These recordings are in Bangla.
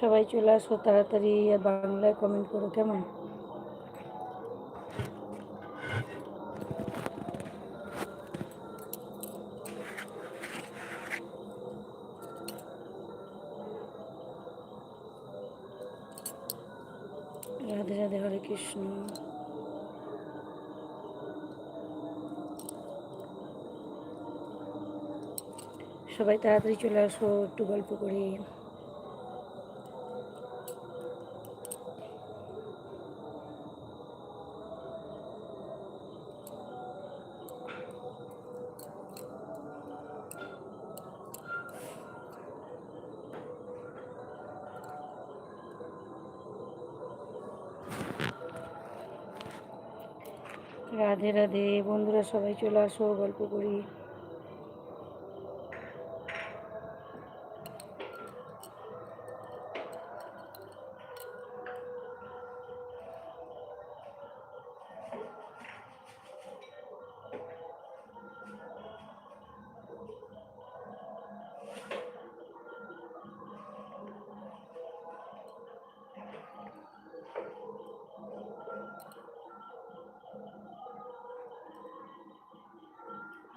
সবাই চলে আসো তাড়াতাড়ি বাংলায় কমেন্ট করো, কেমন? রাধে রাধে হরে কৃষ্ণ। সবাই তাড়াতাড়ি চলে আসো, একটু গল্প করি। রাধে রাধে। বন্ধুরা সবাই চলে আসো গল্প করি।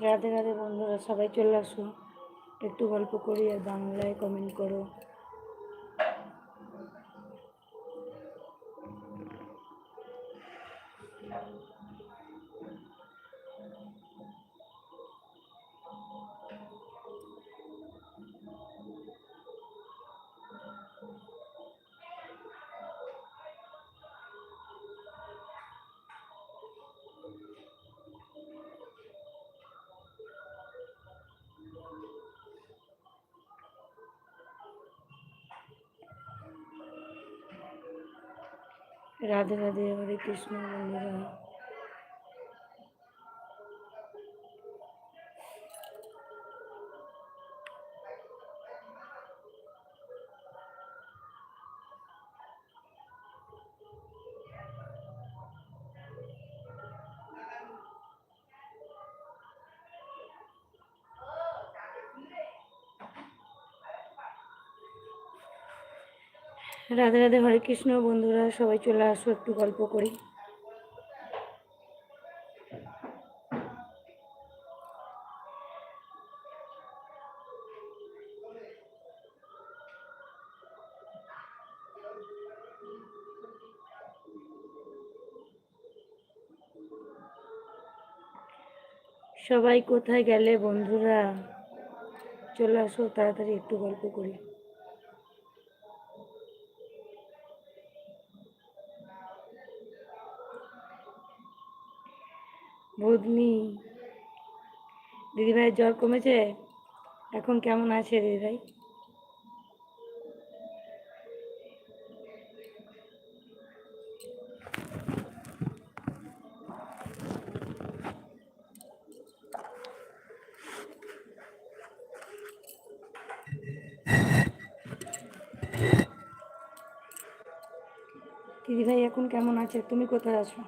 রাধে রাধে বন্ধুরা সবাই চলে আসো। একটু গল্প করি আর বাংলায় কমেন্ট করো। রাধে রাধে হরে কৃষ্ণ বন্ধুরা। রাধে রাধে হরে কৃষ্ণ, বন্ধুরা সবাই চলে আসো একটু গল্প করি। সবাই কোথায় গেলে বন্ধুরা? চলে আসো, তাড়াতাড়ি একটু গল্প করি। ভূতনি দিদিভাইয়ের জ্বর কমেছে? এখন কেমন আছে দিদিভাই? দিদিভাই, এখন কেমন আছে? তুমি কোথায় আছো?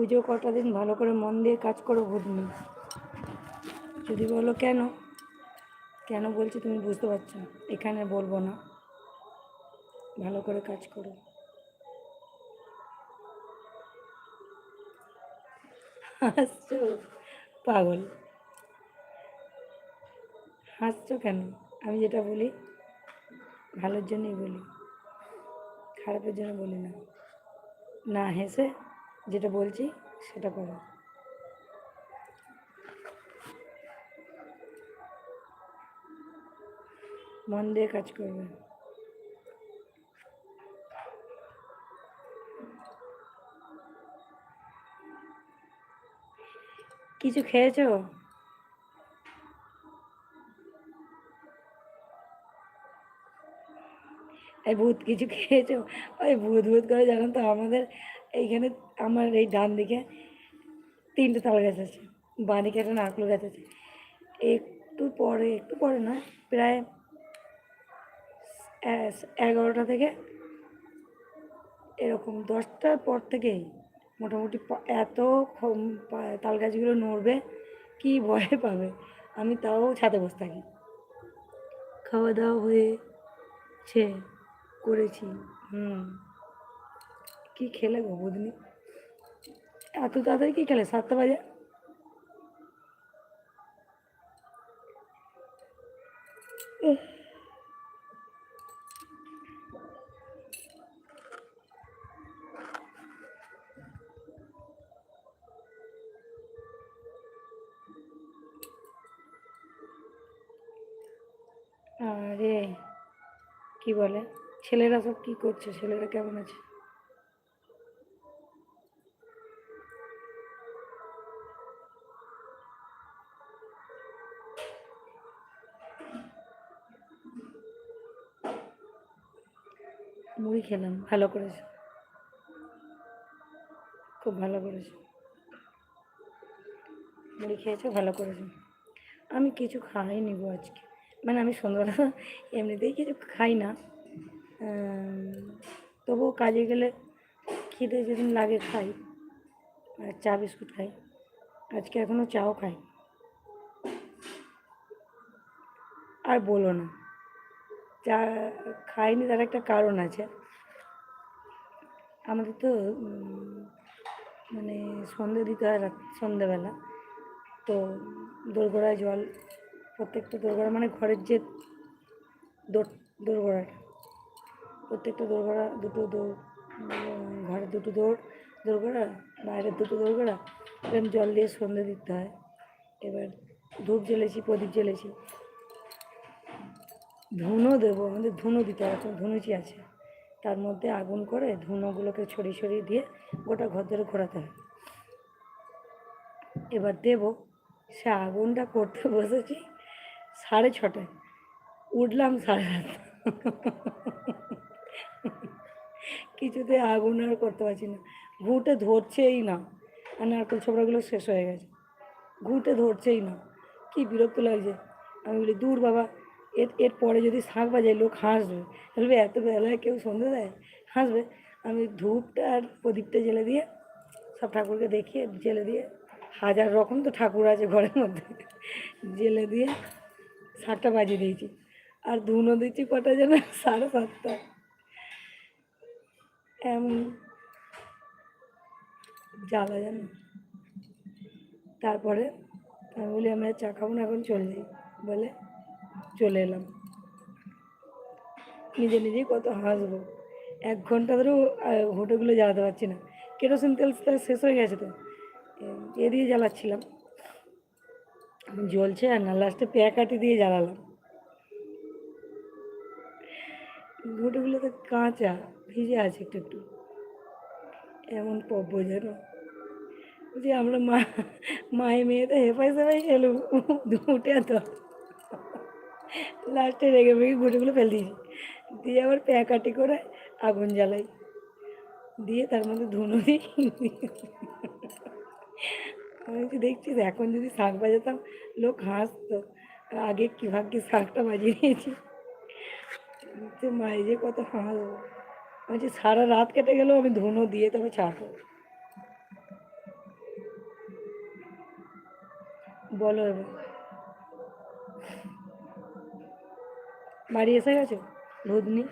পুজো কটা দিন ভালো করে মন দিয়ে কাজ করো ভূতনি যদি বলো কেন? কেন বলছি তুমি বুঝতে পারছ এখানে বলব না। ভালো করে কাজ করো। হাসছো? পাগল। হাসছো কেন? আমি যেটা বলি, ভালোর জন্যই বলি। খারাপের জন্য বলি না। না হেসে যেটা বলছি সেটা করো। মন দিয়ে কাজ করবে। কিছু খেয়েছো? এই ভূত কিছু খেয়েছো? ওই ভূত ভূত করে জানো তো আমাদের এইখানে আমার এই ডান দিকে তিনটে তাল গাছ আছে, বাঁ দিকে একটা নারকেল গাছ আছে। একটু পরে একটু পরে না, প্রায় এগারোটা থেকে এরকম দশটার পর থেকেই মোটামুটি এত তাল গাছগুলো নড়বে, কি ভয় পাবে? আমি তাও ছাদে বসে থাকি। খাওয়া দাওয়া হয়েছে। করেছি। হুম। কি খেলে গো বুধনি? এত তাড়াতাড়ি কি খেলে? সাতটা বাজে। আরে, কি বলে? ছেলেরা সব কি করছে? ছেলেরা কেমন আছে? মুড়ি খেলাম, ভালো করেছে। খুব ভালো করেছে। মুড়ি খেয়েছো, ভালো করেছ। আমি কিছু খাইনি গো আজকে। মানে আমি সন্ধ্যাবেলা এমনিতেই কিছু খাই না। তবুও কাজে গেলে খিদে যেদিন লাগে খাই, আর চা বিস্কুট খাই। আজকে এখনও চাও খাই। আর বলো না চা খাইনি তার একটা কারণ আছে। আমাদের তো মানে সন্ধে দিতে হয় রাত, সন্ধেবেলা। তো দোরগোড়ায় জল, প্রত্যেকটা দোরগোড়া মানে ঘরের যে দোর, দোরগোড়াটা প্রত্যেকটা দোরগোড়া দুটো দৌড় ঘরে দুটো দৌড় দোরগোড়া বাইরের দুটো দোরগোড়া এরকম জল দিয়ে সন্ধে দিতে হয়। এবার ধূপ জ্বেলেছি, প্রদীপ জ্বেলেছি। ধুনো দেবো, আমাদের ধুনো দিতে হয়, এখন ধুনুচি আছে। তার মধ্যে আগুন করে ধুনোগুলোকে ছড়িয়ে ছড়িয়ে দিয়ে গোটা ঘর ধরে ঘোরাতে হয়। এবার দেবো, সে আগুনটা করতে বসেছি সাড়ে ছটায়। উঠলাম সাড়ে আটটা কিছুতে আগুন আর করতে পারছি না। ঘুঁটে ধরছেই না। আর নারকেল ছোবড়াগুলো শেষ হয়ে গেছে। ঘুঁটে ধরছেই না। কি বিরক্ত লাগছে। আমি বলি, দূর বাবা, এর এর পরে যদি শাঁখ বাজায়, লোক হাসবে। বলবে এত বেলায় কেউ সন্ধে দেয়? হাসবে। আমি ধূপটা আর প্রদীপটা জ্বেলে দিয়ে সব ঠাকুরকে দেখিয়ে, জ্বেলে দিয়ে, হাজার রকম তো ঠাকুর আছে ঘরের মধ্যে, জ্বেলে দিয়ে সাতটা বাজিয়ে দিয়েছি। আর ধুনো দিচ্ছি কটা যেন সাড়ে সাতটা এমন জ্বালা জানো? তারপরে আমি বলি, আমরা চা খাব না, এখন চলে যাই। বলে চলে এলাম। নিজে নিজেই কত হাসবো। এক ঘণ্টা ধরেও হোটেলগুলো জ্বালাতে পারছি না। কেরোসিন তেল শেষ হয়ে গেছে তো। এ- দিয়ে জ্বালাচ্ছিলাম। জ্বলছে আর না লাস্টে প্যাকাটি দিয়ে জ্বালালাম। ঘুটেগুলো তো কাঁচা। ভিজে আছে একটু একটু। এমন পব্য যেন। যে আমরা মা মায়ে তো হেফাই সেফাই খেলুম উঠে তো লাস্টে রেগে মেগে গুটিগুলো ফেল দিয়েছি। দিয়ে আবার প্যাকাটি করে আগুন জ্বালাই। দিয়ে তার মধ্যে ধুনো দিই আমি দেখছিস, এখন যদি শাঁখ বাজাতাম, লোক হাসতো। আগে কী ভাগ্যে শাঁখটা বাজিয়ে নিয়েছি মায়ে যে কত হাসবো। বলছি সারা রাত কেটে গেলেও আমি ধুনো দিয়ে তবে ছাড়বো। বলো বাড়ি এসে গেছো? ভুদনি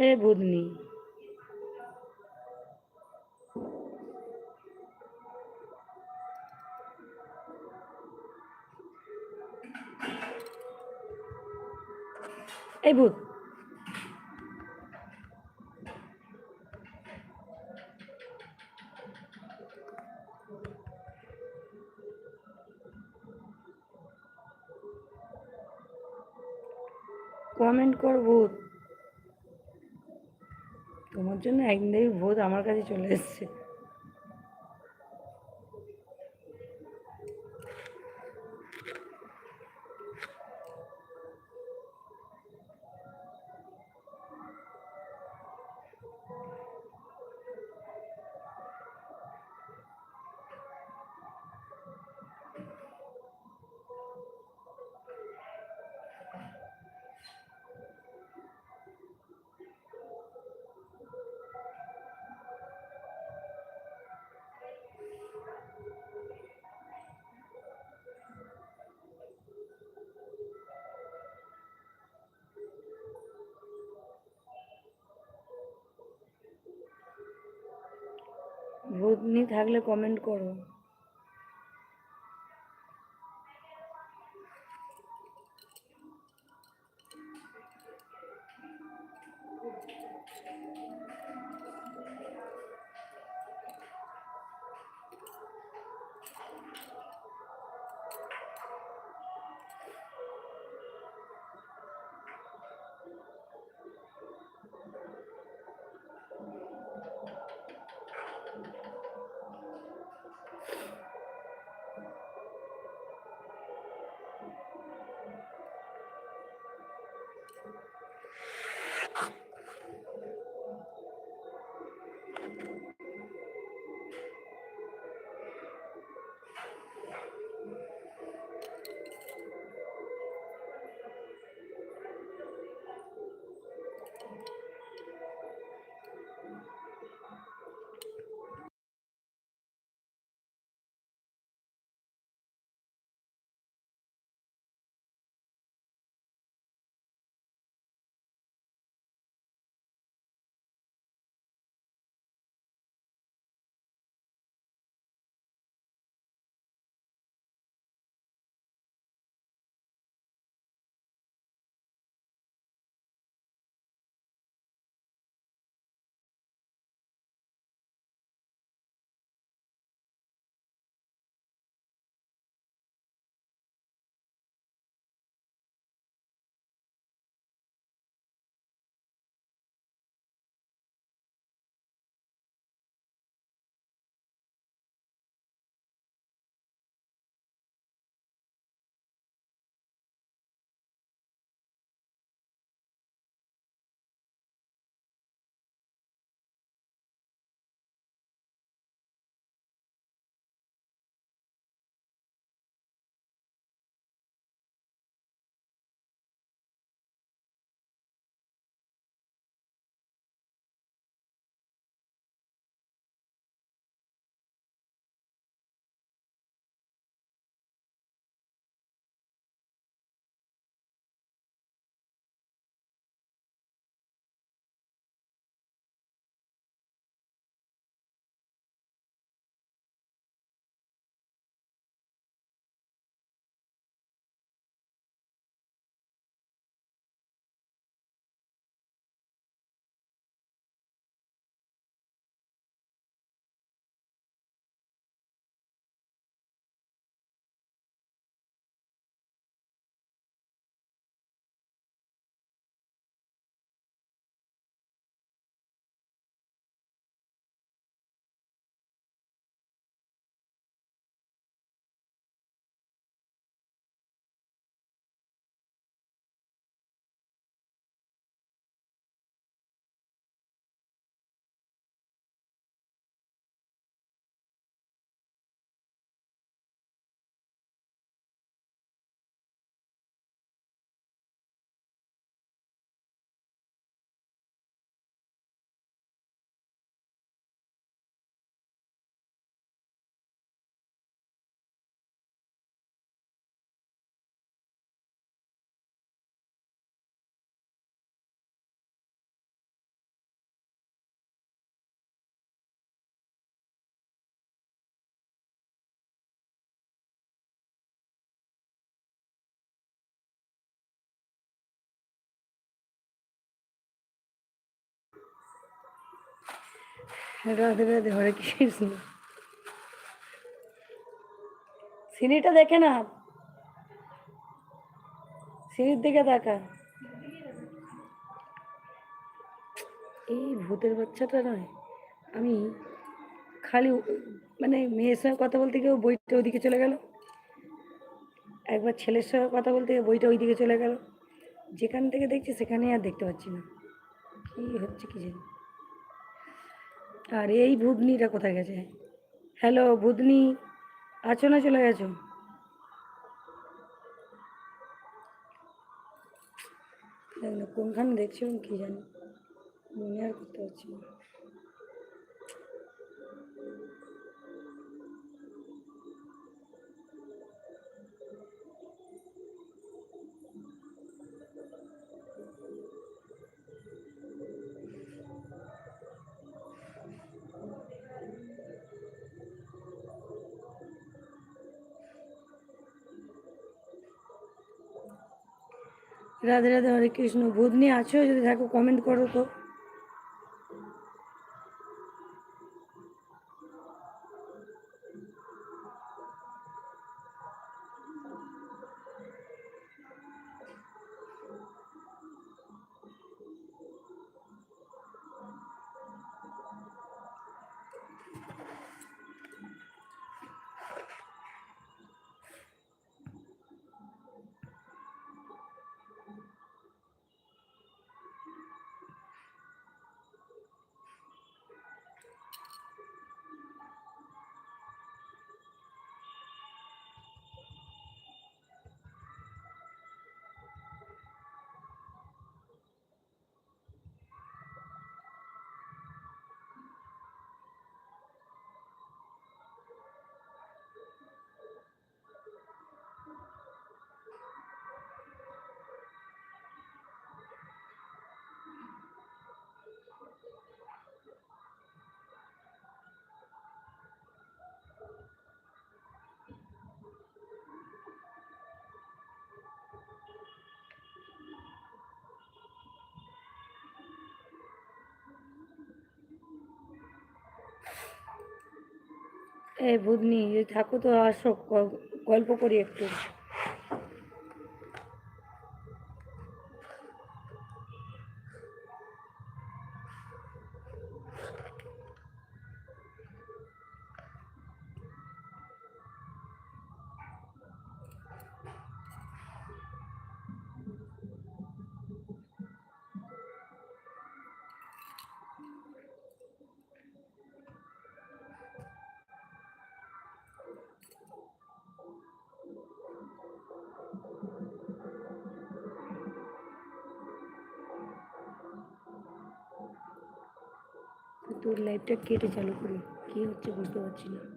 এ ভুদনি এই ভূত কমেন্ট কর ভূত তোমার জন্য একদিন ভূত আমার কাছে চলে এসছে। ভূতনি থাকলে কমেন্ট করো। রাধে রাধে হরে কৃষ্ণ সিঁড়িটা দেখে না? সিঁড়ির দিকে তাকা। এই ভূতের বাচ্চাটা নয়, আমি খালি মানে মেয়ের সঙ্গে কথা বলতে গিয়ে ও বইটা ওইদিকে চলে গেল। একবার ছেলের সঙ্গে কথা বলতে গিয়ে বইটা ওইদিকে চলে গেল। যেখান থেকে দেখছি সেখানেই আর দেখতে পাচ্ছি না। কি হচ্ছে কি জানি। আর এই ভুদনিটা কোথায় গেছে? হ্যালো ভুদনি আছো না চলে গেছো? কোনখানে দেখছিলাম কি জানি, মনে আর করতে পারছি না। রাধে রাধে হরে কৃষ্ণ। ভূতনি আছো? যদি থাকো কমেন্ট করো তো। এই বুধনি যদি তো আসো গল্প করি একটু। তোর লাইভটা কেটে চালু করি। কী হচ্ছে বুঝতে পারছি না।